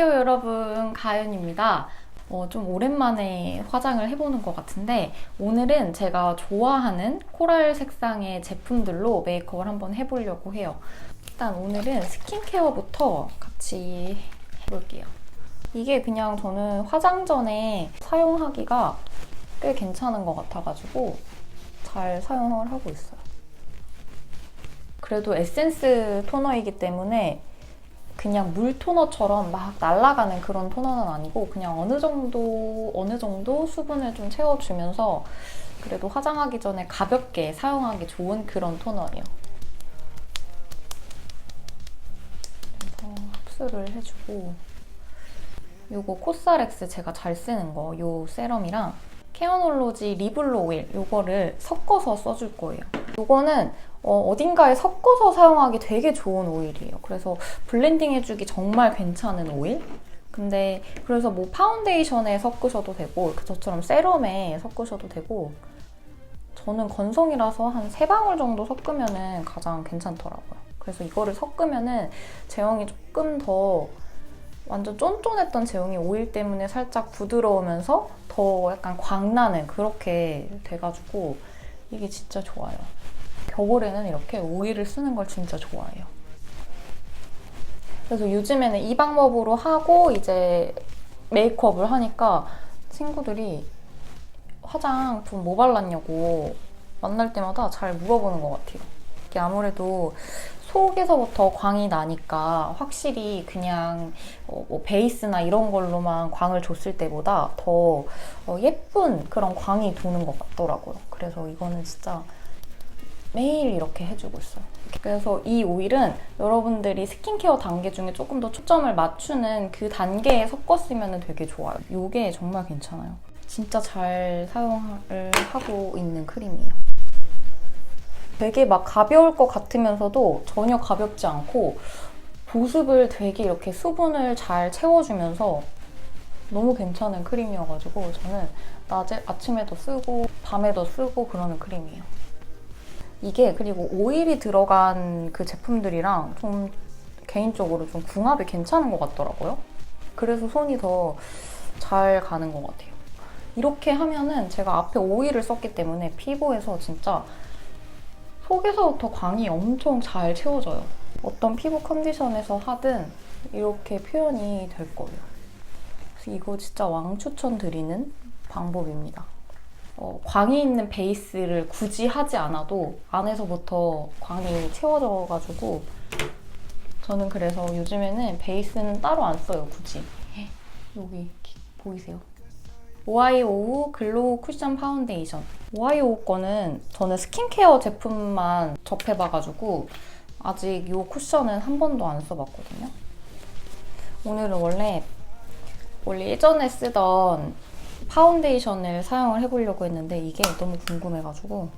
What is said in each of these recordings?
안녕하세요 여러분 가연입니다. 어, 좀 오랜만에 화장을 해보는 것 같은데 오늘은 제가 좋아하는 코랄 색상의 제품들로 메이크업을 한번 해보려고 해요. 일단 오늘은 스킨케어부터 같이 해볼게요. 이게 그냥 저는 화장 전에 사용하기가 꽤 괜찮은 것 같아가지고 잘 사용을 하고 있어요. 그래도 에센스 토너이기 때문에 그냥 물 토너처럼 막 날아가는 그런 토너는 아니고 그냥 어느 정도 어느 정도 수분을 좀 채워주면서 그래도 화장하기 전에 가볍게 사용하기 좋은 그런 토너예요. 그래서 흡수를 해주고 요거 코스알엑스 제가 잘 쓰는 거 요 세럼이랑 케어놀로지 리블로 오일 요거를 섞어서 써줄 거예요. 요거는 어, 딘가에 섞어서 사용하기 되게 좋은 오일이에요. 그래서 블렌딩 해주기 정말 괜찮은 오일. 근데 그래서 뭐 파운데이션에 섞으셔도 되고 그 저처럼 세럼에 섞으셔도 되고 저는 건성이라서 한 세 방울 정도 섞으면은 가장 괜찮더라고요. 그래서 이거를 섞으면은 제형이 조금 더 완전 쫀쫀했던 제형이 오일 때문에 살짝 부드러우면서 더 약간 광나는 그렇게 돼가지고 이게 진짜 좋아요. 겨울에는 이렇게 오일을 쓰는 걸 진짜 좋아해요. 그래서 요즘에는 이 방법으로 하고 이제 메이크업을 하니까 친구들이 화장품 뭐 발랐냐고 만날 때마다 잘 물어보는 것 같아요. 이게 아무래도 속에서부터 광이 나니까 확실히 그냥 어, 뭐 베이스나 이런 걸로만 광을 줬을 때보다 더 어, 예쁜 그런 광이 도는 것 같더라고요. 그래서 이거는 진짜 매일 이렇게 해주고 있어요. 그래서 이 오일은 여러분들이 스킨케어 단계 중에 조금 더 초점을 맞추는 그 단계에 섞어 쓰면 되게 좋아요. 이게 정말 괜찮아요. 진짜 잘 사용을 하고 있는 크림이에요. 되게 막 가벼울 것 같으면서도 전혀 가볍지 않고 보습을 되게 이렇게 수분을 잘 채워주면서 너무 괜찮은 크림이어가지고 저는 낮에 아침에도 쓰고 밤에도 쓰고 그러는 크림이에요. 이게 그리고 오일이 들어간 그 제품들이랑 좀 개인적으로 좀 궁합이 괜찮은 것 같더라고요. 그래서 손이 더 잘 가는 것 같아요. 이렇게 하면은 제가 앞에 오일을 썼기 때문에 피부에서 진짜 속에서부터 광이 엄청 잘 채워져요. 어떤 피부 컨디션에서 하든 이렇게 표현이 될 거예요. 이거 진짜 왕 추천드리는 방법입니다. 어, 광이 있는 베이스를 굳이 하지 않아도 안에서부터 광이 채워져가지고 저는 그래서 요즘에는 베이스는 따로 안 써요, 굳이. 여기 보이세요? 오아이오우 글로우 쿠션 파운데이션. 오아이오우 거는 저는 스킨케어 제품만 접해봐가지고 아직 이 쿠션은 한 번도 안 써봤거든요. 오늘은 원래 원래 예전에 쓰던 파운데이션을 사용을 해보려고 했는데 이게 너무 궁금해가지고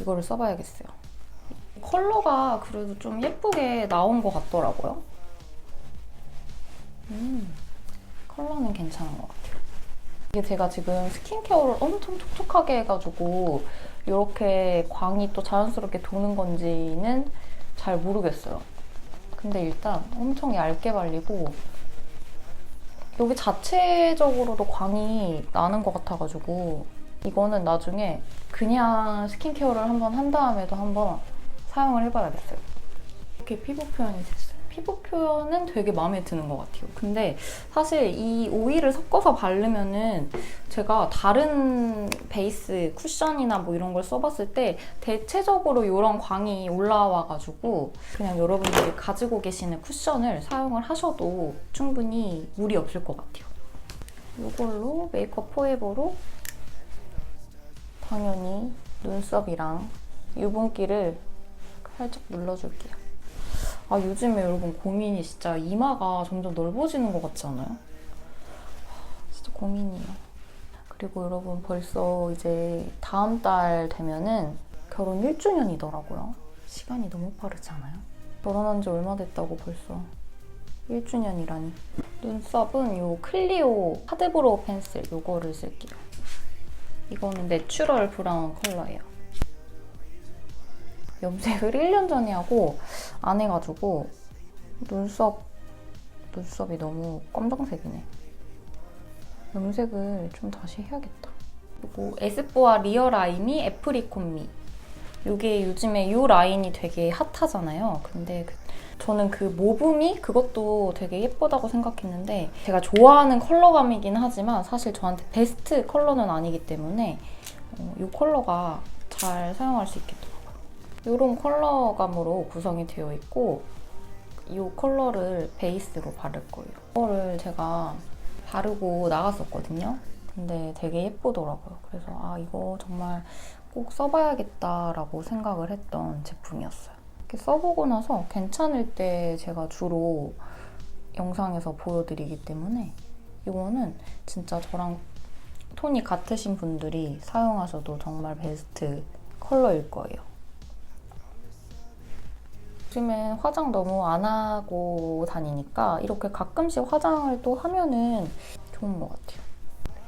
이거를 써봐야겠어요. 컬러가 그래도 좀 예쁘게 나온 것 같더라고요. 음, 컬러는 괜찮은 것 같아요. 이게 제가 지금 스킨케어를 엄청 촉촉하게 해가지고 이렇게 광이 또 자연스럽게 도는 건지는 잘 모르겠어요. 근데 일단 엄청 얇게 발리고 여기 자체적으로도 광이 나는 것 같아가지고 이거는 나중에 그냥 스킨케어를 한번 한 다음에도 한번 사용을 해봐야겠어요. 이렇게 피부 표현이 됐어요. 피부 표현은 되게 마음에 드는 것 같아요. 근데 사실 이 오일을 섞어서 바르면은 제가 다른 베이스 쿠션이나 뭐 이런 걸 써봤을 때 대체적으로 이런 광이 올라와가지고 그냥 여러분들이 가지고 계시는 쿠션을 사용을 하셔도 충분히 무리 없을 것 같아요. 이걸로 메이크업 포에버로 당연히 눈썹이랑 유분기를 살짝 눌러줄게요. 아 요즘에 여러분 고민이 진짜 이마가 점점 넓어지는 것 같지 않아요? 진짜 고민이에요. 그리고 여러분 벌써 이제 다음 달 되면은 결혼 1주년이더라고요. 시간이 너무 빠르지 않아요? 결혼한 지 얼마 됐다고 벌써 1주년이라니. 눈썹은 이 클리오 하드브로우 펜슬 이거를 쓸게요. 이거는 내추럴 브라운 컬러예요. 염색을 1년 전에 하고 안 해가지고 눈썹도 눈썹이 너무 검정색이네. 염색을 좀 다시 해야겠다. 그리고 에스쁘아 리얼 아이미 애프리콘미. 이게 요즘에 이 라인이 되게 핫하잖아요. 근데 그- 저는 그 모브미 그것도 되게 예쁘다고 생각했는데 제가 좋아하는 컬러감이긴 하지만 사실 저한테 베스트 컬러는 아니기 때문에 어, 이 컬러가 잘 사용할 수 있겠더라고요. 이런 컬러감으로 구성이 되어 있고 이 컬러를 베이스로 바를 거예요. 이거를 제가 바르고 나갔었거든요. 근데 되게 예쁘더라고요. 그래서 아 이거 정말 꼭 써봐야겠다라고 생각을 했던 제품이었어요. 이렇게 써보고 나서 괜찮을 때 제가 주로 영상에서 보여드리기 때문에 이거는 진짜 저랑 톤이 같으신 분들이 사용하셔도 정말 베스트 컬러일 거예요. 요즘엔 화장 너무 안 하고 다니니까 이렇게 가끔씩 화장을 또 하면은 좋은 것 같아요.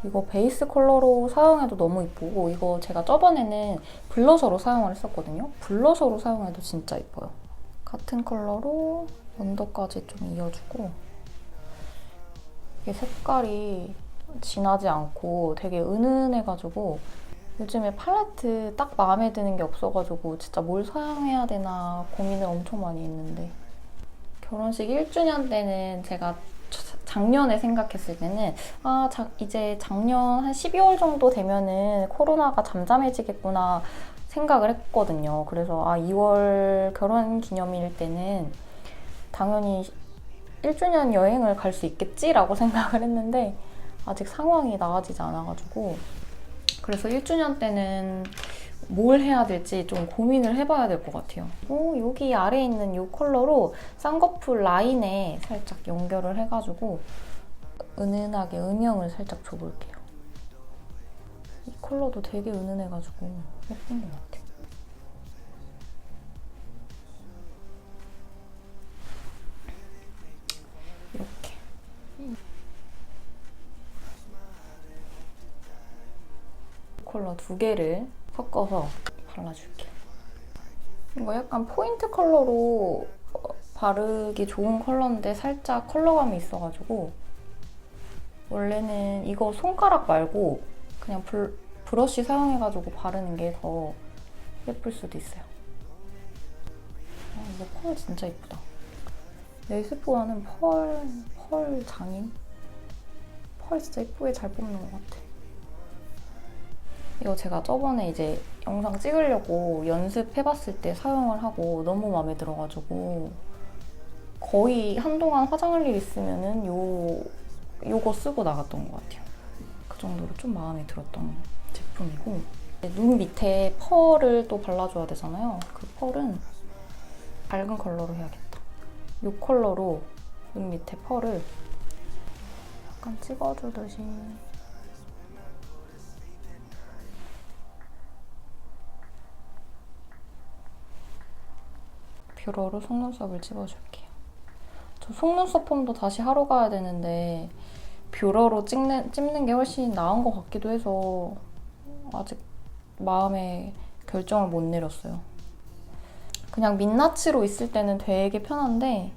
이거 베이스 컬러로 사용해도 너무 이쁘고 이거 제가 저번에는 블러셔로 사용을 했었거든요. 블러셔로 사용해도 진짜 이뻐요. 같은 컬러로 언더까지 좀 이어주고 이게 색깔이 진하지 않고 되게 은은해가지고 요즘에 팔레트 딱 마음에 드는 게 없어가지고 진짜 뭘 사용해야 되나 고민을 엄청 많이 했는데 결혼식 1주년 때는 제가 작년에 생각했을 때는 아 자, 이제 작년 한 12월 정도 되면은 코로나가 잠잠해지겠구나 생각을 했거든요. 그래서 아 2월 결혼 기념일 때는 당연히 1주년 여행을 갈 수 있겠지라고 생각을 했는데 아직 상황이 나아지지 않아가지고 그래서 1주년 때는 뭘 해야 될지 좀 고민을 해봐야 될 것 같아요. 어, 여기 아래에 있는 이 컬러로 쌍꺼풀 라인에 살짝 연결을 해가지고 은은하게 음영을 살짝 줘볼게요. 이 컬러도 되게 은은해가지고 예쁜 것 같아요. 두 개를 섞어서 발라줄게요. 이거 약간 포인트 컬러로 어, 바르기 좋은 컬러인데 살짝 컬러감이 있어가지고 원래는 이거 손가락 말고 그냥 불, 브러쉬 사용해가지고 바르는 게 더 예쁠 수도 있어요. 아, 이거 펄 진짜 예쁘다. 네이스포아는 펄, 펄 장인? 펄 진짜 예쁘게 잘 뽑는 것 같아. 이거 제가 저번에 이제 영상 찍으려고 연습해봤을 때 사용을 하고 너무 마음에 들어가지고 거의 한동안 화장할 일 있으면은 요 요거 쓰고 나갔던 것 같아요. 그 정도로 좀 마음에 들었던 제품이고 눈 밑에 펄을 또 발라줘야 되잖아요. 그 펄은 밝은 컬러로 해야겠다. 요 컬러로 눈 밑에 펄을 약간 찍어주듯이 뷰러로 속눈썹을 찍어줄게요. 저 속눈썹 폼도 다시 하러 가야 되는데 뷰러로 찍는, 찍는 게 훨씬 나은 것 같기도 해서 아직 마음에 결정을 못 내렸어요. 그냥 민낯으로 있을 때는 되게 편한데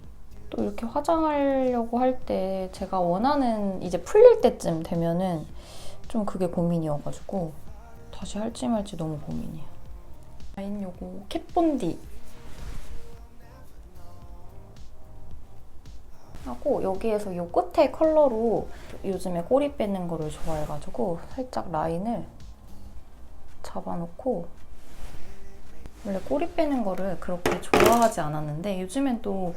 또 이렇게 화장하려고 할 때 제가 원하는 이제 풀릴 때쯤 되면은 좀 그게 고민이어가지고 다시 할지 말지 너무 고민이에요. 라인 요거 캣본디 하고 여기에서 요 끝에 컬러로 요즘에 꼬리 빼는 거를 좋아해가지고 살짝 라인을 잡아놓고 원래 꼬리 빼는 거를 그렇게 좋아하지 않았는데 요즘엔 또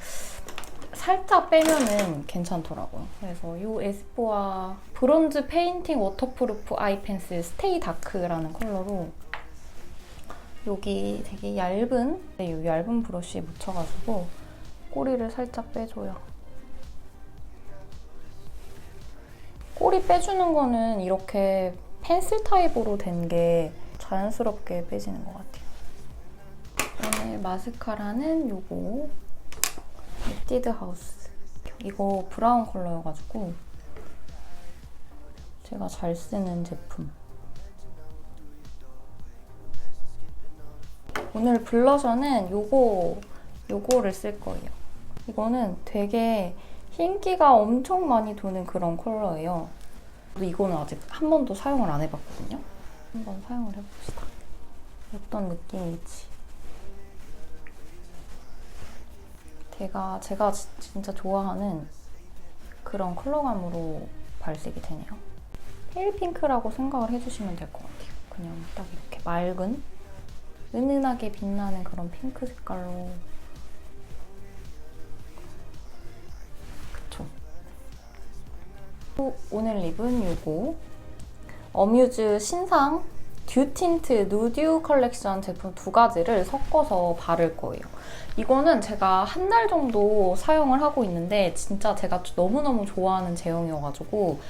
살짝 빼면은 괜찮더라고요. 그래서 이 에스쁘아 브론즈 페인팅 워터프루프 아이 펜슬 스테이 다크라는 컬러로 여기 되게 얇은 네, 이 얇은 브러쉬에 묻혀가지고 꼬리를 살짝 빼줘요. 꼬리 빼주는 거는 이렇게 펜슬 타입으로 된 게 자연스럽게 빼지는 것 같아요. 오늘 마스카라는 요거 립디드 하우스 이거 브라운 컬러여가지고 제가 잘 쓰는 제품 오늘 블러셔는 요거 요거를 쓸 거예요. 이거는 되게 흰기가 엄청 많이 도는 그런 컬러예요. 이거는 아직 한 번도 사용을 안 해봤거든요. 한번 사용을 해봅시다. 어떤 느낌일지. 제가, 제가 지- 진짜 좋아하는 그런 컬러감으로 발색이 되네요. 페일 핑크라고 생각을 해주시면 될 것 같아요. 그냥 딱 이렇게 맑은, 은은하게 빛나는 그런 핑크 색깔로. 오늘 립은 요거. 어뮤즈 신상 듀 틴트 누듀 컬렉션 제품 두 가지를 섞어서 바를 거예요. 이거는 제가 한 달 정도 사용을 하고 있는데 진짜 제가 너무너무 좋아하는 제형이어가지고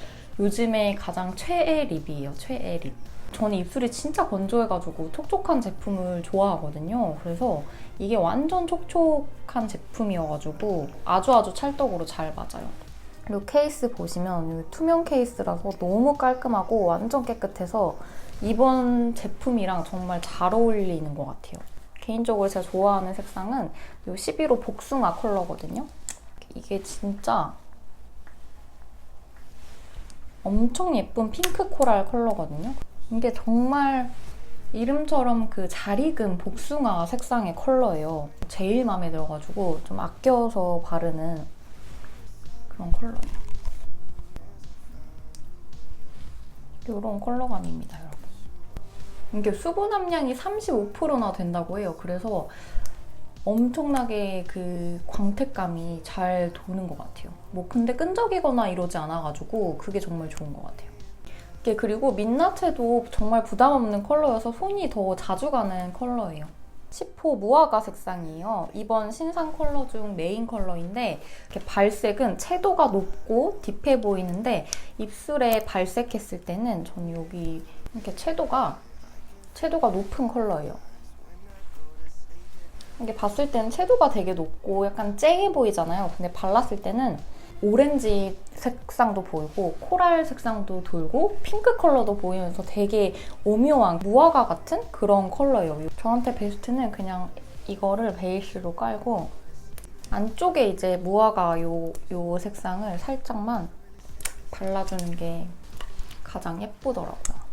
요즘에 가장 최애 립이에요. 최애 립. 저는 입술이 진짜 건조해가지고 촉촉한 제품을 좋아하거든요. 그래서 이게 완전 촉촉한 제품이어가지고 아주 아주 찰떡으로 잘 맞아요. 이 케이스 보시면 이 투명 케이스라서 너무 깔끔하고 완전 깨끗해서 이번 제품이랑 정말 잘 어울리는 것 같아요. 개인적으로 제가 좋아하는 색상은 이 11호 복숭아 컬러거든요. 이게 진짜 엄청 예쁜 핑크 코랄 컬러거든요. 이게 정말 이름처럼 그 잘 익은 복숭아 색상의 컬러예요. 제일 마음에 들어가지고 좀 아껴서 바르는 그런 컬러예요. 이런 컬러감입니다, 여러분. 이게 수분 함량이 35%나 된다고 해요. 그래서 엄청나게 그 광택감이 잘 도는 것 같아요. 뭐 근데 끈적이거나 이러지 않아가지고 그게 정말 좋은 것 같아요. 그리고 민낯에도 정말 부담 없는 컬러여서 손이 더 자주 가는 컬러예요. 10호 무화과 색상이에요. 이번 신상 컬러 중 메인 컬러인데 이렇게 발색은 채도가 높고 딥해 보이는데 입술에 발색했을 때는 전 여기 이렇게 채도가 채도가 높은 컬러예요. 이게 봤을 때는 채도가 되게 높고 약간 쨍해 보이잖아요. 근데 발랐을 때는 오렌지 색상도 보이고 코랄 색상도 돌고 핑크 컬러도 보이면서 되게 오묘한 무화과 같은 그런 컬러예요. 저한테 베스트는 그냥 이거를 베이스로 깔고 안쪽에 이제 무화과 요, 요 색상을 살짝만 발라주는 게 가장 예쁘더라고요.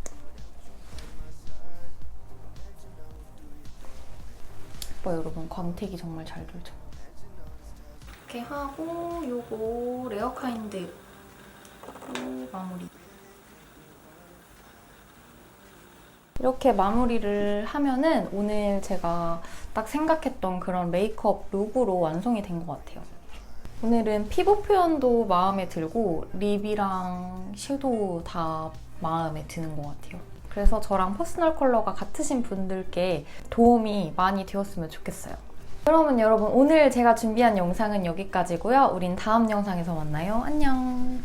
예뻐요, 여러분. 광택이 정말 잘 돌죠. 이렇게 하고 요거 레어카인드 마무리. 이렇게 마무리를 하면은 오늘 제가 딱 생각했던 그런 메이크업 룩으로 완성이 된 것 같아요. 오늘은 피부 표현도 마음에 들고 립이랑 섀도우 다 마음에 드는 것 같아요. 그래서 저랑 퍼스널 컬러가 같으신 분들께 도움이 많이 되었으면 좋겠어요. 그러면 여러분 오늘 제가 준비한 영상은 여기까지고요. 우린 다음 영상에서 만나요. 안녕.